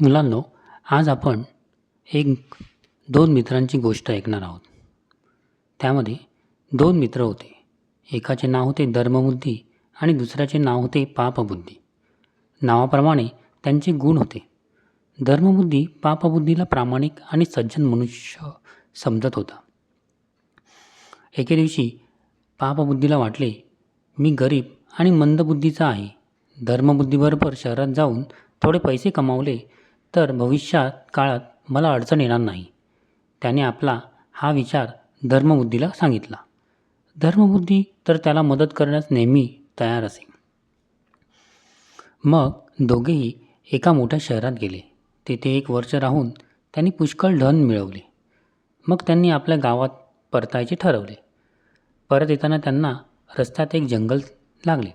मुलांनो आज आपण एक दोन मित्रांची गोष्ट ऐकणार आहोत. त्यामध्ये दोन मित्र होते. एकाचे नाव होते धर्मबुद्धी आणि दुसऱ्याचे नाव होते पापबुद्धी. नावाप्रमाणे त्यांचे गुण होते. धर्मबुद्धी पापबुद्धीला प्रामाणिक आणि सज्जन मनुष्य समजत होता. एके दिवशी पापबुद्धीला वाटले मी गरीब आणि मंदबुद्धीचा आहे. धर्मबुद्धीबरोबर शहरात जाऊन थोडे पैसे कमावले तर भविष्यात काळात मला अडचण येणार नाही. त्याने आपला हा विचार धर्मबुद्धीला सांगितला. धर्मबुद्धी तर त्याला मदत करण्यास नेहमी तयार असे. मग दोघेही एका मोठ्या शहरात गेले. तेथे एक वर्ष राहून त्यांनी पुष्कळ धन मिळवले. मग त्यांनी आपल्या गावात परतायचे ठरवले. परत येताना त्यांना रस्त्यात एक जंगल लागले.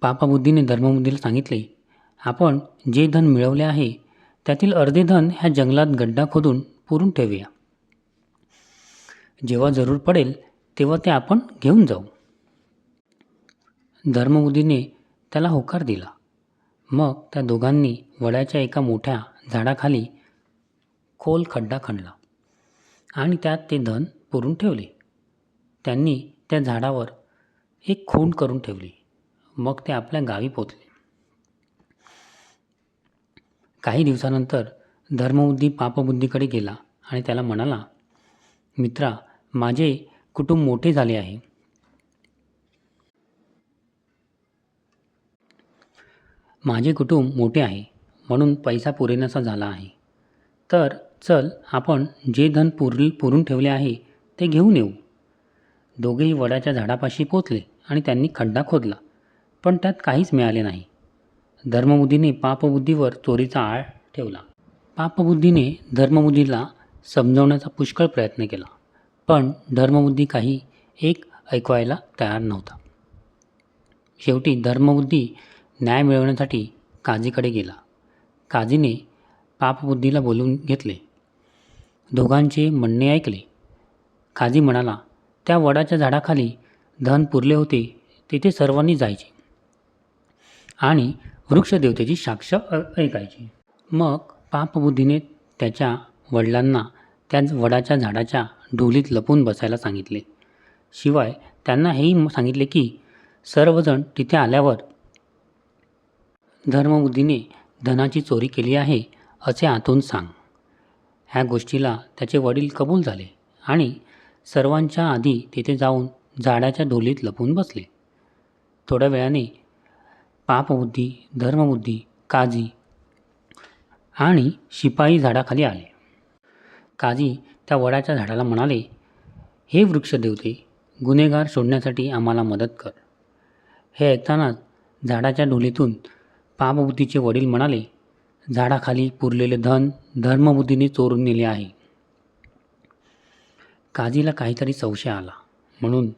पापाबुद्धीने धर्मबुद्धीला सांगितले आपण जे धन मिळवले आहे त्यातील अर्धे धन ह्या जंगलात गड्डा खोदून पुरून ठेवूया. जेव्हा जरूर पडेल तेव्हा ते आपण घेऊन जाऊ. धर्मबुद्धीने त्याला होकार दिला. मग त्या दोघांनी वडाच्या एका मोठ्या झाडाखाली खोल खड्डा खणला आणि त्यात ते धन पुरून ठेवले. त्यांनी त्या झाडावर एक खूण करून ठेवली. मग ते आपल्या गावी पोचले. काही दिवसानंतर धर्मबुद्धी पापबुद्धीकडे गेला आणि त्याला म्हणाला मित्रा माझे कुटुंब मोठे झाले आहे. माझे कुटुंब मोठे आहे म्हणून पैसा पुरेनासा झाला आहे. तर चल आपण जे धन पुर पुरून ठेवले आहे ते घेऊन येऊ. दोघेही वडाच्या झाडापाशी पोचले आणि त्यांनी खड्डा खोदला पण त्यात काहीच मिळाले नाही. धर्मबुद्धीने पापबुद्धीवर चोरीचा आळ ठेवला. पापबुद्धीने धर्मबुद्धीला समजवण्याचा पुष्कळ प्रयत्न केला पण धर्मबुद्धी काही एक ऐकवायला तयार नव्हता. शेवटी धर्मबुद्धी न्याय मिळवण्यासाठी काजीकडे गेला. काजीने पापबुद्धीला बोलून घेतले. दोघांचे म्हणणे ऐकले. काजी म्हणाला त्या वडाच्या झाडाखाली धन पुरले होते तिथे सर्वांनी जायचे. आणि वृक्षदेवतेची साक्ष ऐकायची. मग पापबुद्धीने त्याच्या वडिलांना त्या वडाच्या झाडाच्या ढोलीत लपून बसायला सांगितले. शिवाय त्यांना हेही सांगितले की सर्वजण तिथे आल्यावर धर्मबुद्धीने धनाची चोरी केली आहे असे आतून सांग. ह्या गोष्टीला त्याचे वडील कबूल झाले आणि सर्वांच्या आधी तिथे जाऊन झाडाच्या ढोलीत लपून बसले. थोड्या वेळाने पापबुद्धी धर्मबुद्धी काजी आणि शिपाई झाडाखाली आले. काजी त्या वडाच्या झाडाला म्हणाले हे वृक्षदेवते गुन्हेगार सोडण्यासाठी आम्हाला मदत कर. हे ऐकतानाच झाडाच्या ढोलीतून पापबुद्धीचे वडील म्हणाले झाडाखाली पुरलेले धन धर्मबुद्धीने चोरून नेले आहे. काजीला काहीतरी संशय आला म्हणून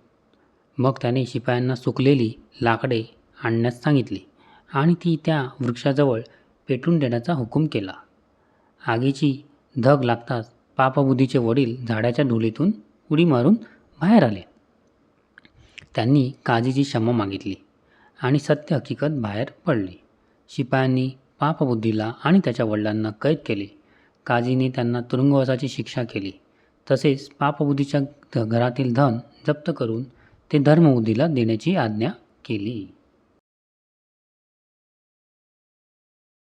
मग त्याने शिपायांना सुकलेली लाकडे आणण्यास सांगितले आणि ती त्या वृक्षाजवळ पेटून देण्याचा हुकूम केला. आगीची धग लागताच पापबुद्धीचे वडील झाडाच्या ढोलीतून उडी मारून बाहेर आले. त्यांनी काजीची क्षमा मागितली आणि सत्य हकीकत बाहेर पडली. शिपायांनी पापबुद्धीला आणि त्याच्या वडिलांना कैद केले. काजीने त्यांना तुरुंगवासाची शिक्षा केली. तसेच पापबुद्धीच्या घरातील धन जप्त करून ते धर्मबुद्धीला देण्याची आज्ञा केली.